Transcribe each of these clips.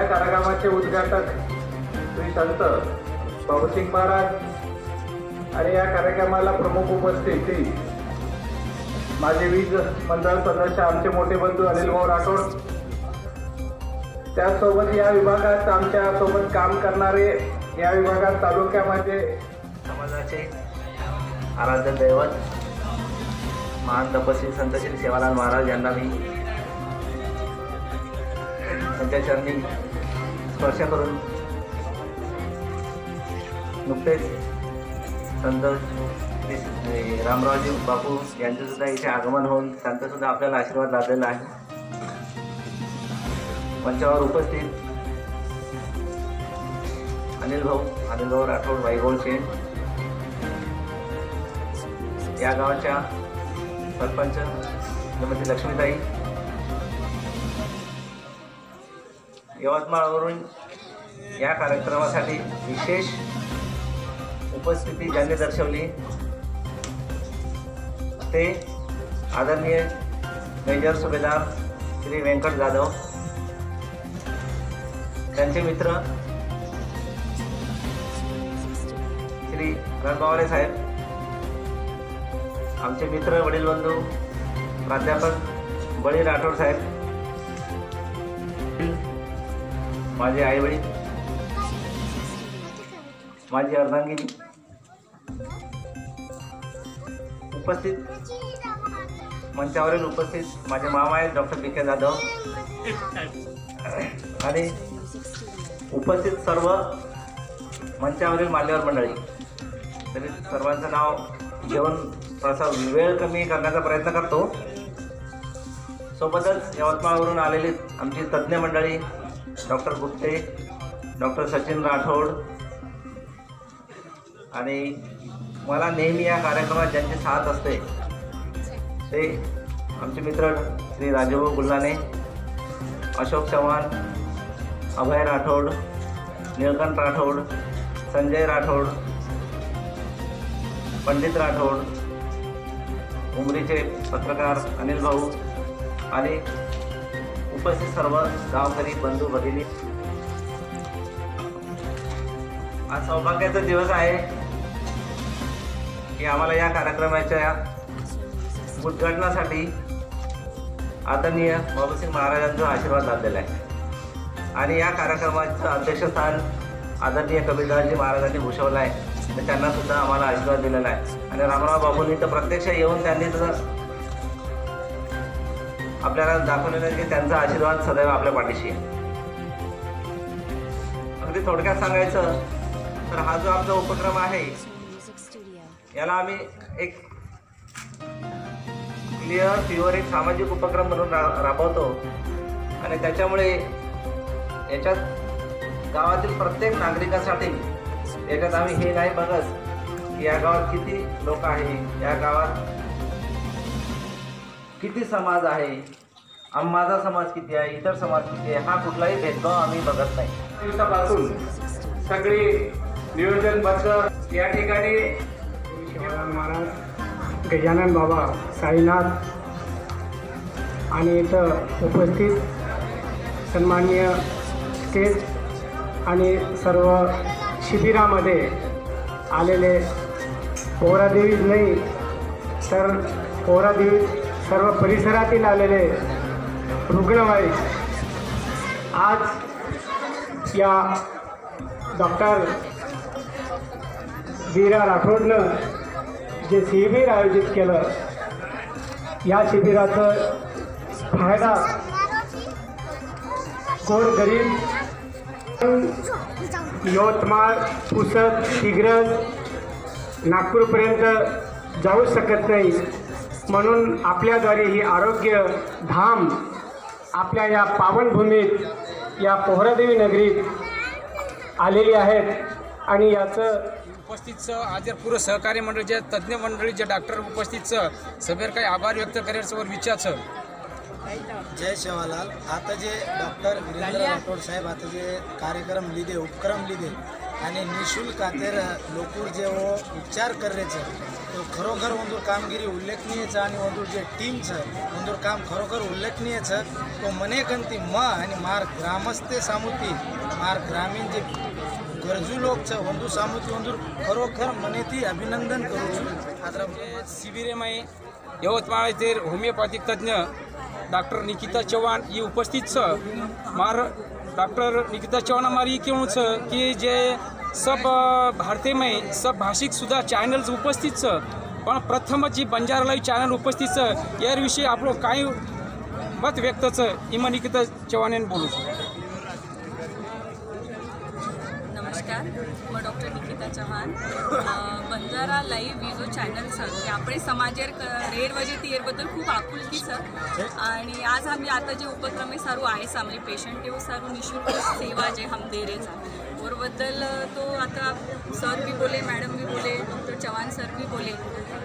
कार्यक्रमाचे उद्घाटक श्री संत भाऊसिंग महाराज आणि या कार्यक्रमाला प्रमुख उपस्थिती माझे वीज मंडळ सदस्य आमचे मोठे बंधू अनिल भाऊ राठोड. त्याचसोबत या विभागात आमच्यासोबत काम करणारे या विभागात तालुक्यामध्ये समाजाचे आराध्य दैवत महान तपस्वी संत श्री सेवालाल महाराज यांना मी त्यांच्या चरणी स्पर्श करून. नुकतेच संत रामरावजी बापू यांचं सुद्धा इथे आगमन होऊन त्यांचा सुद्धा आपल्याला आशीर्वाद लाभलेला आहे. मंचावर उपस्थित अनिल भाऊ अनिल भाऊ राठोड वाईगोळ शेठ या गावाच्या सरपंच श्रीमती लक्ष्मीताई यवतमाळवरून या कार्यक्रमासाठी विशेष उपस्थिती ज्यांनी दर्शवली. ते आदरणीय मेजर सुभेदार श्री व्यंकट जाधव त्यांचे मित्र श्री रणबावले साहेब आमचे मित्र वडील बंधू प्राध्यापक बळी राठोड साहेब माझे आई वडील माझी अर्धांगिनी उपस्थित मंचावरील उपस्थित माझे मामा आहेत डॉक्टर बी के जाधव आणि उपस्थित सर्व मंचावरील मान्यवर मंडळी. तरी सर्वांचं नाव घेऊन थोडासा वेळ कमी करण्याचा प्रयत्न करतो. सोबतच यवतमाळवरून आलेली आमची तज्ज्ञ मंडळी डॉक्टर गुप्ते डॉक्टर सचिन राठोड आणि मला नेहमी या कार्यक्रमात ज्यांची साथ असते ते आमचे मित्र श्री राजभाऊ गुल्हाने अशोक चव्हाण अभय राठोड निळकंठ राठोड संजय राठोड पंडित राठोड उमरीचे पत्रकार अनिल भाऊ आणि उपस्थित सर्व गावकरी बंधू भगिनी. आज सौभाग्याचा दिवस आहे की आम्हाला या कार्यक्रमाच्या उद्घाटनासाठी आदरणीय बाबूसिंग महाराजांचा आशीर्वाद लाभलेला आहे. आणि या कार्यक्रमाचं अध्यक्षस्थान आदरणीय कबीरदासजी महाराजांनी भूषवलं आहे. तर त्यांना सुद्धा आम्हाला आशीर्वाद दिलेला आहे. आणि रामराव बाबूंनी तर प्रत्यक्ष येऊन त्यांनी तर आपल्याला दाखवलेलं आहे की त्यांचा आशीर्वाद सदैव आपल्या पाठीशी आहे. अगदी थोडक्यात सांगायचं तर हा जो आमचा उपक्रम आहे याला आम्ही एक क्लिअर प्युअर एक सामाजिक उपक्रम म्हणून रा राबवतो. आणि त्याच्यामुळे याच्यात गावातील प्रत्येक नागरिकासाठी याच्यात आम्ही हे नाही बघत की या गावात किती लोक आहे या गावात किती समाज आहे? माझा समाज किती आहे? इतर समाज किती आहे? हा कुठलाही भेदभाव आम्ही बघत नाही. दिवसापासून सगळी नियोजनबद्ध या ठिकाणी महाराज गजानन बाबा साईनाथ आणि इथं उपस्थित सन्माननीय स्टेज आणि सर्व शिबिरामध्ये आलेले पोहरादेवीच नाही तर पोहरादेवी सर्व परिसरातील आलेले रुग्णवाहिक आज या डॉक्टर वीरा राठोडनं जे शिबिर आयोजित केलं या शिबिराचं फायदा गोरगरीब यवतमाळ पुसद दिग्रज नागपूरपर्यंत जाऊ शकत नाही. म्हणून आपल्याद्वारे ही आरोग्य धाम आपल्या या पावनभूमीत या पोहरादेवी नगरीत आलेली आहेत. आणि याचं उपस्थितचं आज जर पूरं सहकारी मंडळ जे तज्ज्ञ मंडळी जे डॉक्टर उपस्थितचं सभेर काही आभार व्यक्त करायचं वर विचारचं जय सेवालाल आता जे डॉक्टर वीरेंद्र राठोड साहेब आता जे कार्यक्रम लिहिले उपक्रम लिहिले અને નિઃશુલ્ક અત્યારે લોકો જેવો ઉપચાર કરે છે તો ખરેખર ಒಂದು કામગીરી ઉલ્લેખનીય છે અને ಒಂದು જે ટીમ છે ಒಂದು કામ ખરેખર ઉલ્લેખનીય છે તો મને ગમતી મ અને માર ગ્રામસ્થે સામુતી માર ગ્રામીણ જે गरजू लोक छ वंदू सामुती वंदूर खरोखर मनेथी अभिनंदन करू છું આદરા શિબિરેમાં યવતમાળ હોમિયોપેથિક તજ્ઞ ડૉક્ટર નિકિતા ચૌહાણ એ ઉપસ્થિત છે મારા डॉक्टर निकिता चौहान हमारी क्यों छ कि जे सब भारतीय में सब भाषिक सुधा चैनल्स उपस्थित छ पण प्रथम जी बंजारलाई चॅनल उपस्थित छ याविषयी आपलं काय मत व्यक्त छ इमा निकिता चव्हाण बोलू नमस्कार मग डॉक्टर निकिता चव्हाण. बंजारा लाईव्ह जो चॅनल सर. की आपण समाजेर रेड वजे एअरबद्दल खूप आपुलकी सर. आणि आज आम्ही आता जे उपक्रम सारू आहे आमले पेशंट येऊ सारू निशुल्क सेवा जे हम दे रे औरबद्दल तो आता सर बी बोले मॅडम बी बोले डॉक्टर चव्हाण सर बी बोले.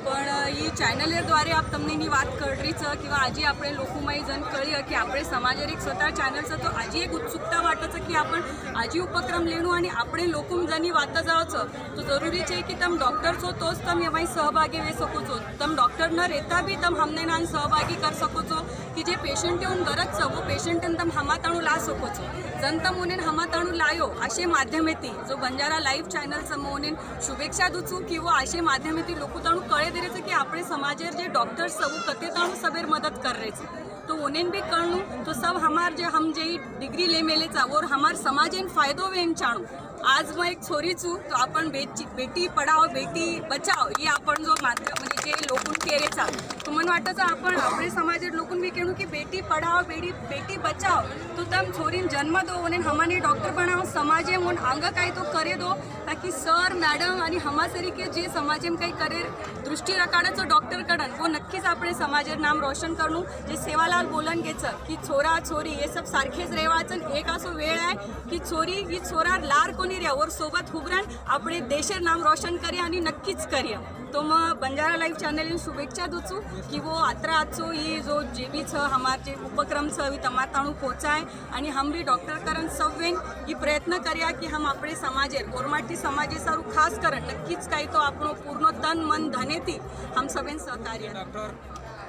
પણ એ ચેનલે દ્વારે આપ તમને એની વાત કરી છે કે આજે આપણે લોકોમાં જન કરીએ કે આપણે સમાજે એક સ્વતः ચॅनल છે તો આજે एक उत्सुकता वाटत की आपण आजी उपक्रम लेणू आणि आपण लोकम जणी वाटत जावचं तो जरुरी छे की तम डॉक्टर छो तोच तम एमाई सहभागी वे सको छो तम डॉक्टर न रेता भी तम हमने नान सहभागी कर सको छो કે જે પેશન્ટ येऊन गरज छ वो पेशंट તમે हमाताणू ला सको છો जनता मोनेन हमाताणू लायो असे माध्यमेती जो बंजारा लाईव्ह चॅनलचं मोनेन शुभेच्छा दुचू किंवा असे माध्यमेती लोकताणू कळे दिरेचं की આપણે समाजेर जे डॉक्टर्स सब कतेताणू सबेर मदत कर रहे छे तो उन्हें भी करनू तो सब हमार जे हम जे डिग्री ले मेले चा और हमार समाजेन फायदो वेम चाणू आज मैं एक छोरी छू तो आपण बेटी बेटी पढाओ बेटी बचाओ ही आपण जो माध्यम म्हणजे जे लोकून केरेचा तो मन वाटतं आपण આપણે समाजेर लोकून बी केणू की बेटी पढाओ बेटी बेटी बचाओ तो तम छोरीन जन्म दो उन्हें हमारे डॉक्टर बनाओ समाजे म्हणून अंग काही तो करे दो ताकि सर मॅडम आणि हमा तरीके जे समाजेम काही करे दृष्टी रकाडाचं डॉक्टर कडन वो नक्कीच આપણે समाजेर नाम रोशन करणू जे सेवालाल बोलन घ्यायचं की छोरा छोरी हे सब सारखेच रेवाचं एक असो वेळ आहे की छोरी ही छोरा लार कोणी रे और सोबत हुबरण આપણે देशेर नाम रोशन करूया आणि नक्कीच करूया तो मग बंजारा लाईव्ह चॅनल शुभेच्छा दूचू कि वो अतरा आज ही जो जे भी छ हमारे उपक्रम छ अभी तमार ताणु पहुँचाए और हम भी डॉक्टर करण सवेन ये प्रयत्न करिया कि हम अपने समाजे गोरमाटी समाज सारू खास कर नक्कीच काही तो आपणो पूर्ण तन मन धने थी हम सवेन सहकार्य डॉक्टर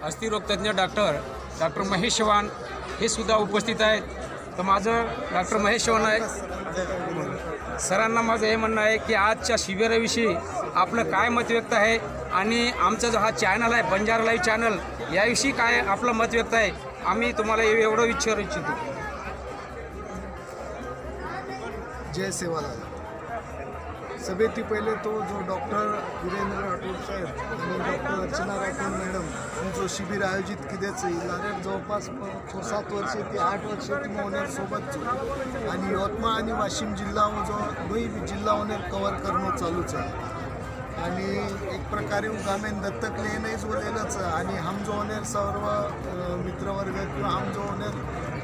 अस्थिरोग तज्ञ डॉक्टर डॉक्टर महेश चवान हे सुद्धा उपस्थित आहेत. तर माझं डॉक्टर महेश चव्हाण आहे सरांना माझं हे म्हणणं आहे की आजच्या शिबिराविषयी आपलं काय मत व्यक्त आहे आणि आमचा जो हा चॅनल आहे बंजारा लाईव्ह चॅनल याविषयी काय आपलं मत व्यक्त आहे आम्ही तुम्हाला एवढं विचारू इच्छितो. जय सेवालाल. सभेती पहिले तो जो डॉक्टर वीरेंद्र राठोड साहेब आणि डॉक्टर अर्चना राठोड मॅडम जो शिबिर आयोजित केल्याचं इलाऱ्यात जवळपास छो सात वर्ष ते आठ वर्ष ती ओनेर आणि यवतमाळ आणि वाशिम जिल्हा जो दोई जिल्हा होण्यात कव्हर करणं चालूच आहे. आणि एक प्रकारे उगामेन दत्तक लेणंच बोलेलंच आणि हम जो ओनेर सर्व मित्रवर्ग किंवा हम जो ओनेर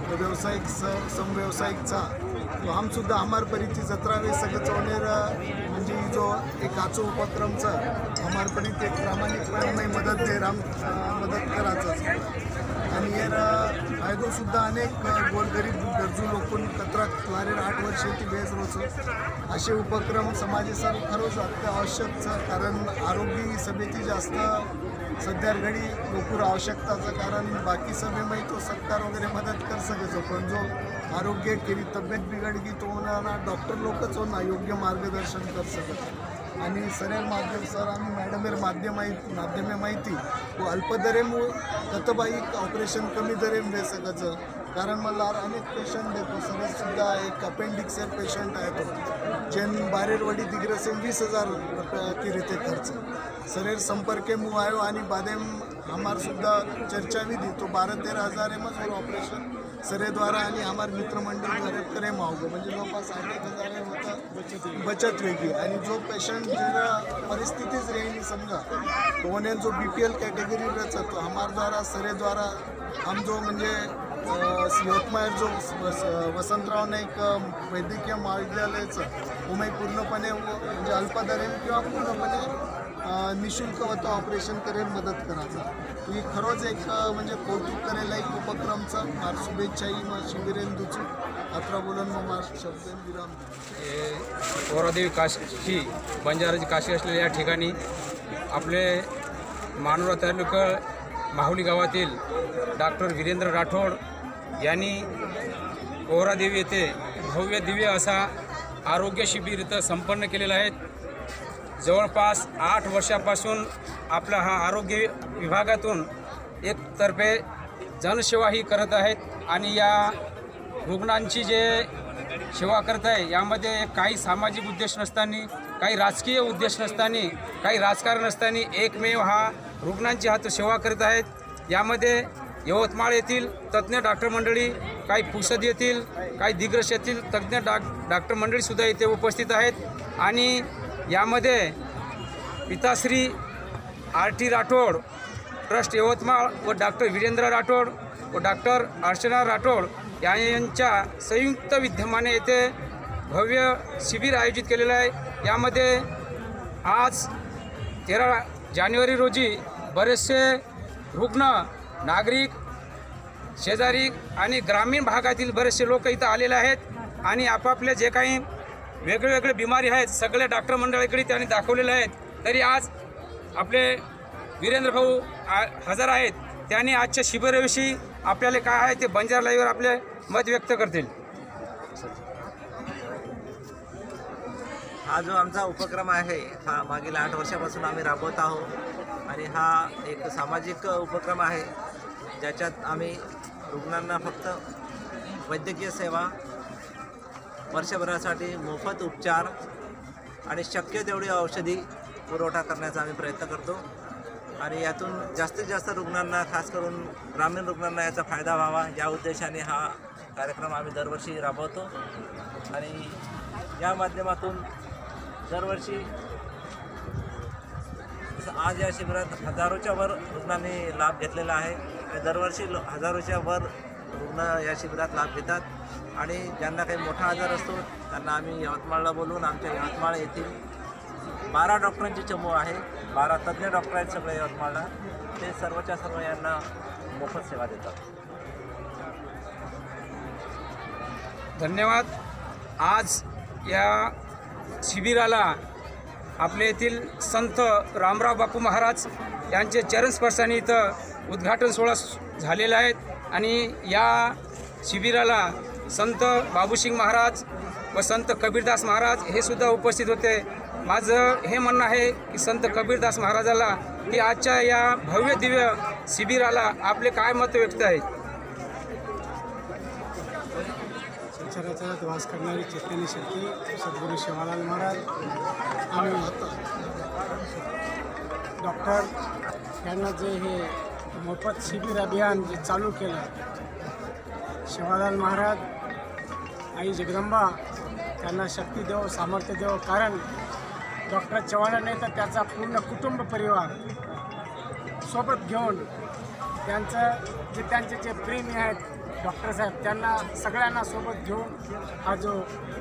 व्यावसायिक स समव्यावसायिकचा तो हमसुद्धा हमार परीची जत्रावे सगळं चोनेर म्हणजे जो एक आचो उपक्रमचा हमार एक ते प्रामाणिकपणे मदत दे राम मदत करायचं आणि यार फायदो सुद्धा अनेक गोरगरीब गरजू लोकून कचरा लारेर आठ वर्ष ती बेस रोचो असे उपक्रम समाजासाठी खरोच अत्यावश्यक कारण आरोग्य सभेची जास्त सध्या घडी लोकूर आवश्यकताचं कारण. बाकी सभेमध्ये तो सरकार वगैरे मदत कर सकायचो पण जो आरोग्य केली तब्येत बिघडली तो होणारा डॉक्टर लोकच होणार योग्य मार्गदर्शन कर सकत आणि सरळ माध्यम सर आणि मॅडमेर माध्यम माहिती माध्यमे माहिती व अल्पदरेमू कतबाई ऑपरेशन कमी दरेम दे सकायचं कारण मला अनेक पेशंट देतो सरळ सुद्धा एक अपेंडिक्सर पेशंट आहे तो जेन बारेरवडी दिग्रसे वीस हजार रुपया की रीते खर्च. शरीर संपर्के मुँह आयो आणि बादेम हमार सुद्धा चर्चा भी दी तो बारा तेरा हजार एमच ऑपरेशन सरे द्वारा आणि हमार मित्रमंडळद्वारे करे मावगो. म्हणजे जवळपास आठ एक हजार होता बचत वेगळी. आणि जो पेशंट जरा परिस्थितीच रेहनी समजा तो जो बी पी एल कॅटेगरी रचतो हमार द्वारा सरे द्वारा हम जो म्हणजे यवतमाळ जो वस- वसंतराव नाईक वैद्यकीय महाविद्यालयाचं उमे पूर्णपणे म्हणजे अल्पदरेन किंवा पूर्णपणे निशुल्क वतो ऑपरेशन करेल मदत करायचा. ही खरंच एक म्हणजे कौतुक करेल एक उपक्रमचं. मार शुभेच्छाही मग शिबिरेंदूची अत्रा बोलून मग मार शब्देन विराम. हे काशी बंजाराची काशी असलेल्या या ठिकाणी आपले मानोरा तालुका माहुली गावातील डॉक्टर वीरेंद्र राठोड यांनी पोहरादेवी येथे भव्य दिव्य असा आरोग्य शिबिर इथं संपन्न केलेलं आहे. जवळपास आठ वर्षापासून आपला हा आरोग्य विभागातून एकतर्फे जनसेवा ही करत आहेत आणि या रुग्णांची जे सेवा करत आहे यामध्ये काही सामाजिक उद्देश नसताना काही राजकीय उद्देश नसताना काही राजकारण नसताना एकमेव हा रुग्णांची हात सेवा करत आहेत. यामध्ये यवतमाळ येथील तज्ज्ञ डॉक्टर मंडळी काही पुसद येथील काही दिग्रस येथील तज्ज्ञ डाक डॉक्टर मंडळीसुद्धा इथे उपस्थित आहेत. आणि यामध्ये पिताश्री R T Rathod trust Yavatmal व डॉक्टर वीरेंद्र राठोड व डॉक्टर अर्चना राठोड यांच्या संयुक्त विद्यमाने येथे भव्य शिबिर आयोजित केलेलं आहे. यामध्ये आज तेरा जानेवारी रोजी बरेचसे रुग्ण नागरिक शेजारी आणि ग्रामीण भागातील बरेचसे लोक इथं आलेले आहेत आणि आपापले जे काही वेगळे वेगळे बिमारी आहेत. सगळे डॉक्टर मंडळीकडे त्यांनी दाखवलेले आहेत. तरी आज आपले वीरेंद्र भाऊ आ- हजर आहेत. त्यांनी आजच्या शिबिराविषयी आपल्याला काय आहे ते बंजार लाईव्हवर आपले मत व्यक्त करतील. हा जो आमचा उपक्रम आहे हा मागील आठ वर्षापासून आम्ही राबवत आहोत. आणि हा एक सामाजिक उपक्रम आहे ज्याच्यात आम्ही रुग्णांना फक्त वैद्यकीय सेवा वर्षभरासाठी मोफत उपचार आणि शक्य तेवढी औषधी पुरवठा करण्याचा आम्ही प्रयत्न करतो. आणि यातून जास्तीत जास्त रुग्णांना खास करून ग्रामीण रुग्णांना याचा फायदा व्हावा. या उद्देशाने हा कार्यक्रम आम्ही दरवर्षी राबवतो. आणि या माध्यमातून दरवर्षी आज या शिबिरात हजारोच्या वर रुग्णांनी लाभ घेतलेला आहे. आणि दरवर्षी हजारोच्या वर रुग्ण या शिबिरात लाभ घेतात आणि ज्यांना काही मोठा आजार असतो त्यांना आम्ही यवतमाळला बोलवून आमच्या यवतमाळ येथील बारा डॉक्टरांची चमू आहे. बारा तज्ज्ञ डॉक्टर आहेत सगळे यवतमाळला. ते सर्वच्या सर्व यांना मोफत सेवा देतात. धन्यवाद. आज या शिबिराला आपल्या येथील संत रामराव बापू महाराज यांचे चरणस्पर्शाने इथं उद्घाटन सोहळा झालेला आहे. आणि या शिबिराला संत बाबूसिंग महाराज व संत कबीरदास महाराज हे सुद्धा उपस्थित होते. माझं हे म्हणणं आहे की संत कबीरदास महाराजाला की आजच्या या भव्य दिव्य शिबिराला आपले काय मत व्यक्त आहेत संसाराचा वास करणारी चैतन्य शक्ती सद्गुरू शिवालाल महाराज आणि डॉक्टर यांना जे हे मोफत शिबिर अभियान जे चालू केलं. शिवालाल महाराज आई जगदंबा त्यांना शक्ती देव सामर्थ्य देव कारण डॉक्टर चव्हाणांनी तर त्याचा पूर्ण कुटुंब परिवार सोबत घेऊन त्यांचं जे त्यांचे जे प्रेमी आहेत डॉक्टर साहेब त्यांना सगळ्यांना सोबत घेऊन हा जो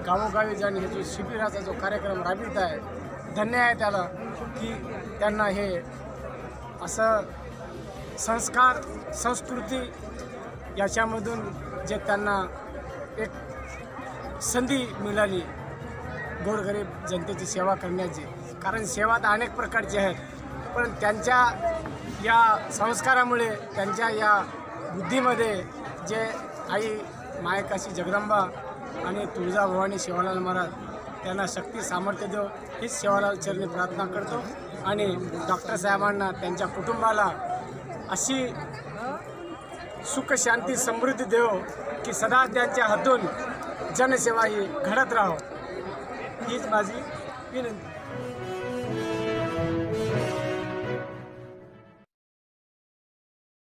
गावोगावी जाणे हे जो शिबिराचा जो कार्यक्रम राबवित आहे धन्य आहे त्याला की त्यांना हे असं संस्कार संस्कृती याच्यामधून जे त्यांना एक संधी मिळाली गोरगरीब जनतेची सेवा करण्याची. कारण सेवा तर अनेक प्रकारची आहेत पण त्यांच्या या संस्कारामुळे त्यांच्या या बुद्धीमध्ये जे आई मायकाशी जगदंबा आणि तुळजाभवानी शिवालाल महाराज त्यांना शक्ती सामर्थ्य देव हीच शिवालाल चरणी प्रार्थना करतो. आणि डॉक्टर साहेबांना त्यांच्या कुटुंबाला अशी सुख शांती समृद्धी देव की सदा त्यांच्या हातून जनसेवा ही घडत राहो हीच माझी विनंती.